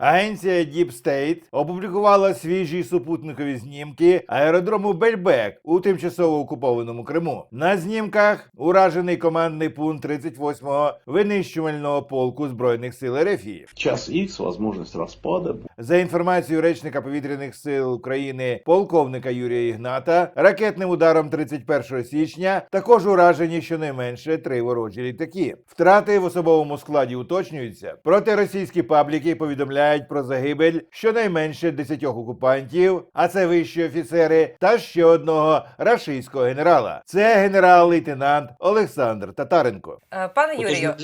Агенція Deep State опублікувала свіжі супутникові знімки аеродрому Бельбек у тимчасово окупованому Криму. На знімках уражений командний пункт 38-го винищувального полку збройних сил РФ. Час Х, можливість распада. За інформацією речника повітряних сил України полковника Юрія Ігната, ракетним ударом 31 січня також уражені щонайменше три ворожі літаки. Втрати в особовому складі уточнюються. Проте російські пабліки повідомляють про загибель щонайменше 10 окупантів, а це вищі офіцери, та ще одного рашистського генерала. Це генерал-лейтенант Олександр Татаренко. Е, Пане Юрію,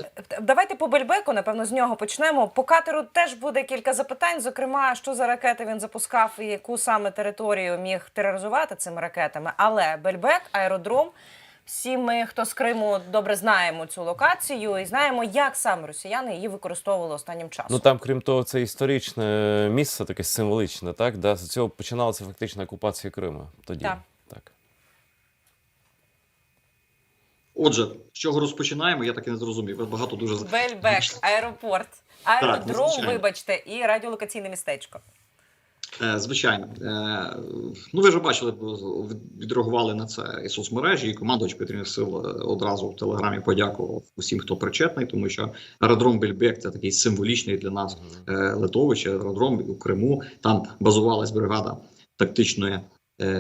давайте по Бельбеку, напевно, з нього почнемо. По катеру теж буде кілька запитань. Зокрема, що за ракети він запускав і яку саме територію міг тероризувати цими ракетами. Але Бельбек, аеродром. Всі ми, хто з Криму, добре знаємо цю локацію і знаємо, як саме росіяни її використовували останнім часом. Ну там, крім того, це історичне місце, таке символічне, так? Да? З цього починалася фактично окупація Криму тоді. Так. так. Отже, з чого розпочинаємо, я так і не зрозумів. Багато дуже Бельбек, аеропорт, аеродром, звичайно. вибачте, і радіолокаційне містечко. Е, Звичайно, Е, ну ви вже бачили, відреагували на це і соцмережі, і командувач повітряних сил е, одразу в телеграмі подякував усім, хто причетний, тому що аеродром Бельбек це такий символічний для нас литовище, аеродром у Криму. Там базувалась бригада тактичної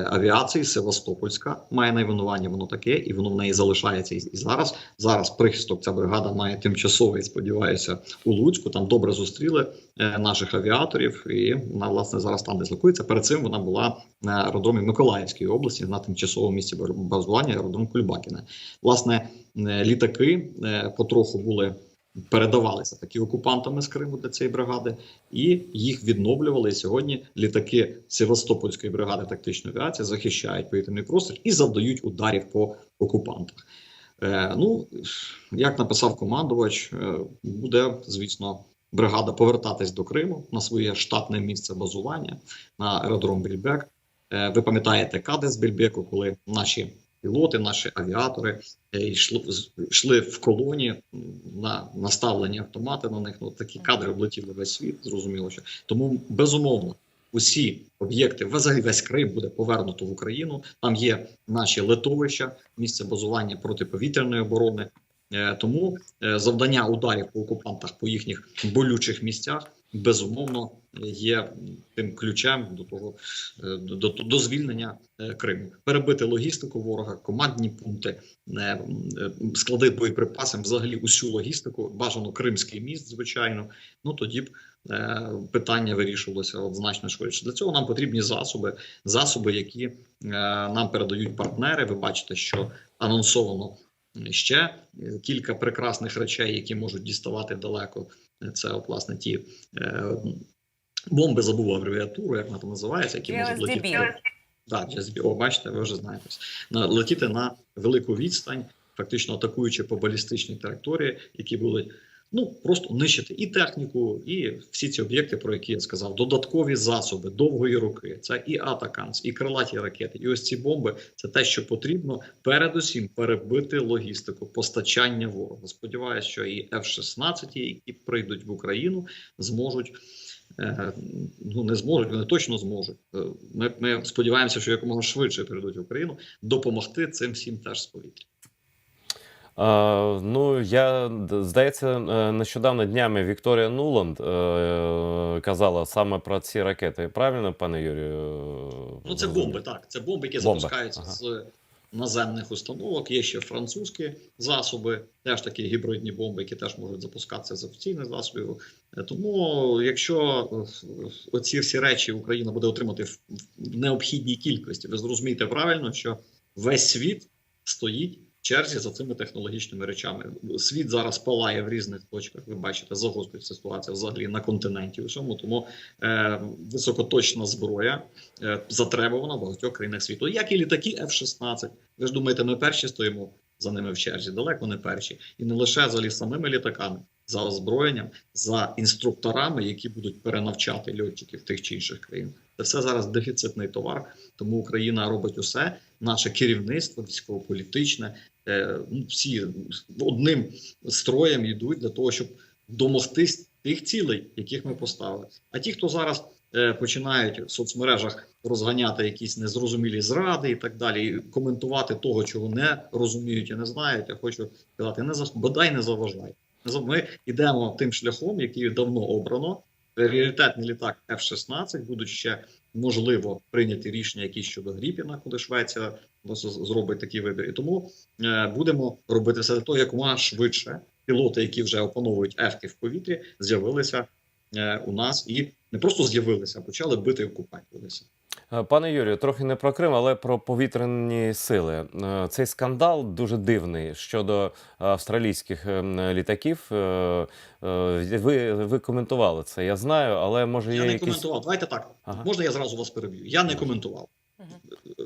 авіації Севастопольська. Має найменування, воно таке, і воно в неї залишається і, зараз. Зараз прихисток ця бригада має тимчасовий, сподіваюся, у Луцьку. Там добре зустріли е, наших авіаторів, і вона власне зараз там дислокується. Перед цим вона була на аеродромі Миколаївської області на тимчасовому місці базування аеродром Кульбакіна. Власне, е, літаки е, потроху були. Передавалися такі окупантами з Криму для цієї бригади, і їх відновлювали. Сьогодні літаки Севастопольської бригади тактичної авіації захищають повітряний простір і завдають ударів по окупантах. Е, ну як написав командувач, е, буде звісно бригада повертатись до Криму на своє штатне місце базування на аеродром Більбек. Е, ви пам'ятаєте кадри з Більбеку, коли наші пілоти, наші авіатори е, йшли, йшли в колоні на наставлені автомати на них. Ну такі кадри облетіли весь світ. Зрозуміло, що тому безумовно. Усі об'єкти, взагалі весь Крим буде повернуто в Україну. Там є наші литовища, місце базування протиповітряної оборони. Е, Тому е, завдання ударів по окупантах по їхніх болючих місцях безумовно є тим ключем до того е, до, до, звільнення е, Криму, перебити логістику ворога, командні пункти, е, склади боєприпасів, взагалі усю логістику. Бажано Кримський міст, звичайно. Ну тоді б питання вирішувалося значно швидше. Для цього нам потрібні засоби, засоби, які нам передають партнери. Ви бачите, що анонсовано ще кілька прекрасних речей, які можуть діставати далеко. Це от, власне ті е, бомби, забув абревіатуру, як вона там називається, які можуть летіти. Так. О, бачите, ви вже знаєте. На, летіти на велику відстань, фактично атакуючи по балістичній траєкторії, які будуть ну просто нищити і техніку, і всі ці об'єкти, про які я сказав, додаткові засоби довгої руки. Це і атаканс, і крилаті ракети. І ось ці бомби це те, що потрібно передусім перебити логістику постачання ворога. Сподіваюся, що і F-16, які прийдуть в Україну, зможуть. е, Ну, не зможуть, вони точно зможуть. Е, Ми, ми сподіваємося, що якомога швидше прийдуть в Україну допомогти цим всім теж з повітря. Ну, я здається, е, нещодавно днями Вікторія Нуланд е, казала саме про ці ракети. Правильно, пане Юрію? Ну, це бомби, так. Це бомби, які Бомби, запускаються ага. з наземних установок. Є ще французькі засоби, теж такі гібридні бомби, які теж можуть запускатися з офіційних засобів. Е, Тому, якщо е, оці всі речі Україна буде отримати в необхідній кількості, ви зрозумієте правильно, що весь світ стоїть. Черзі за цими технологічними речами світ зараз палає в різних точках. Ви бачите, загострюється ситуація взагалі на континенті. Усьому тому е, високоточна зброя е, затребувана в багатьох країнах світу, як і літаки F-16. Ви ж думаєте, ми перші стоїмо за ними в черзі? Далеко не перші, і не лише за самими літаками, за озброєнням, за інструкторами, які будуть перенавчати льотчиків тих чи інших країн. Це все зараз дефіцитний товар, тому Україна робить усе. Наше керівництво військово-політичне, всі одним строєм йдуть для того, щоб домогтись тих цілей, яких ми поставили. А ті, хто зараз е, починають в соцмережах розганяти якісь незрозумілі зради і так далі, і коментувати того, чого не розуміють і не знають, я хочу сказати, не за бодай не заважай. Ми йдемо тим шляхом, який давно обрано. Пріоритетний літак F-16 будуть ще можливо прийняти рішення якісь щодо Гріпіна, коли Швеція зробить такий вибір. І тому е, будемо робити все для того, якомога швидше. Пілоти, які вже опановують ефки в повітрі, з'явилися е, у нас і не просто з'явилися, а почали бити окупантів. Е, Пане Юрію, трохи не про Крим, але про повітряні сили. Цей скандал дуже дивний щодо австралійських літаків. Ви, ви коментували це, я знаю, але може є Я не якісь. коментував. Давайте так. Ага. Можна я зразу вас переб'ю? Я не коментував.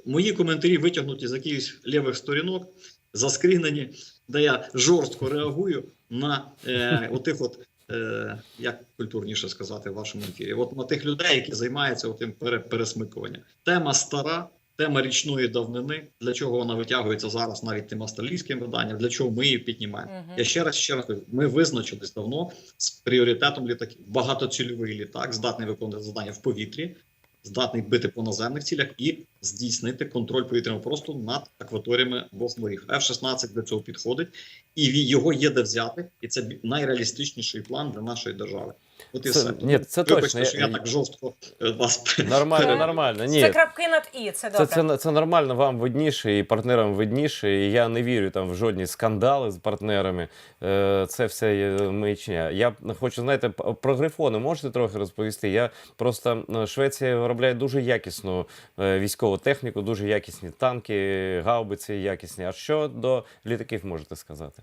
Мої коментарі витягнуті з якихось лівих сторінок, заскрінені, де я жорстко реагую на е, отих от. Е, як культурніше сказати в вашому ефірі, от на тих людей, які займаються тим пере, пересмикуванням. Тема стара, тема річної давнини. Для чого вона витягується зараз навіть тим австралійським виданням? Для чого ми її піднімаємо? Мгм. Я ще раз ще раз кажу, ми визначились давно з пріоритетом літаків. Багатоцільовий літак, здатний виконувати завдання в повітрі, здатний бити по наземних цілях і здійснити контроль повітряного простору над акваторіями обох морів. F-16 для цього підходить, і його є де взяти, і це найреалістичніший план для нашої держави. От і Це- все. ні, це Вибачте, точно. що Я- я так жорстко е, вас Нормально, нормально. Ні, Це крапки над і, це Це, добре. це, це нормально, вам видніше, і партнерам видніше. І я не вірю там в жодні скандали з партнерами. Е, Це все є маячня. Я хочу, знаєте, про грифони можете трохи розповісти? Я просто е, Швеція виробляє дуже якісну е, військову техніку, дуже якісні танки, гаубиці якісні. А що до літаків можете сказати?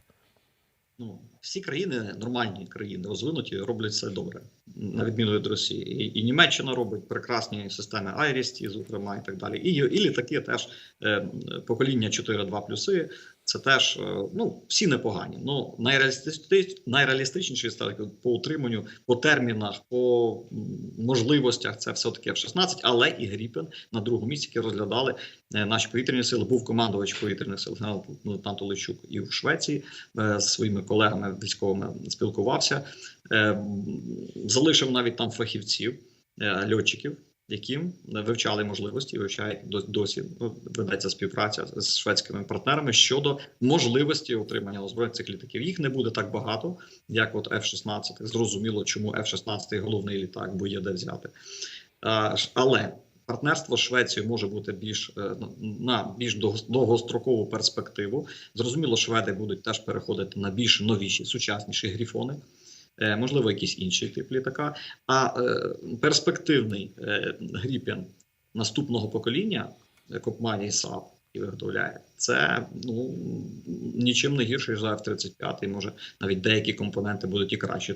Ну, всі країни, нормальні країни, розвинуті, роблять все добре, на відміну від Росії. І, і Німеччина робить прекрасні системи Айрісті, зокрема, і так далі. І, і літаки теж е, покоління 4.2 плюси. Це теж е, ну всі непогані. Ну найреалістич, найреалістичніші ставки по утриманню, по термінах, по можливостях. Це все таки F-16, але і Гріпен на другому місці, які розглядали е, наші повітряні сили. Був командувач повітряних сил Лейтенант Олещук і в Швеції е, з своїми колегами військовими спілкувався. Залишив навіть там фахівців, льотчиків, яким вивчали можливості, вивчають досі ну, ведеться співпраця з шведськими партнерами щодо можливості отримання озброєнь цих літаків. Їх не буде так багато, як от F-16. Зрозуміло, чому F-16 головний літак, бо є де взяти. Але партнерство з Швецією може бути більш е, на більш довгострокову перспективу. Зрозуміло, шведи будуть теж переходити на більш новіші, сучасніші грифони. Е, Можливо, якийсь інший тип літака. А е, перспективний е, Гріпен наступного покоління, Копмані Копманій САП, і виготовляє, це ну нічим не гірше за F-35, може навіть деякі компоненти будуть і кращі.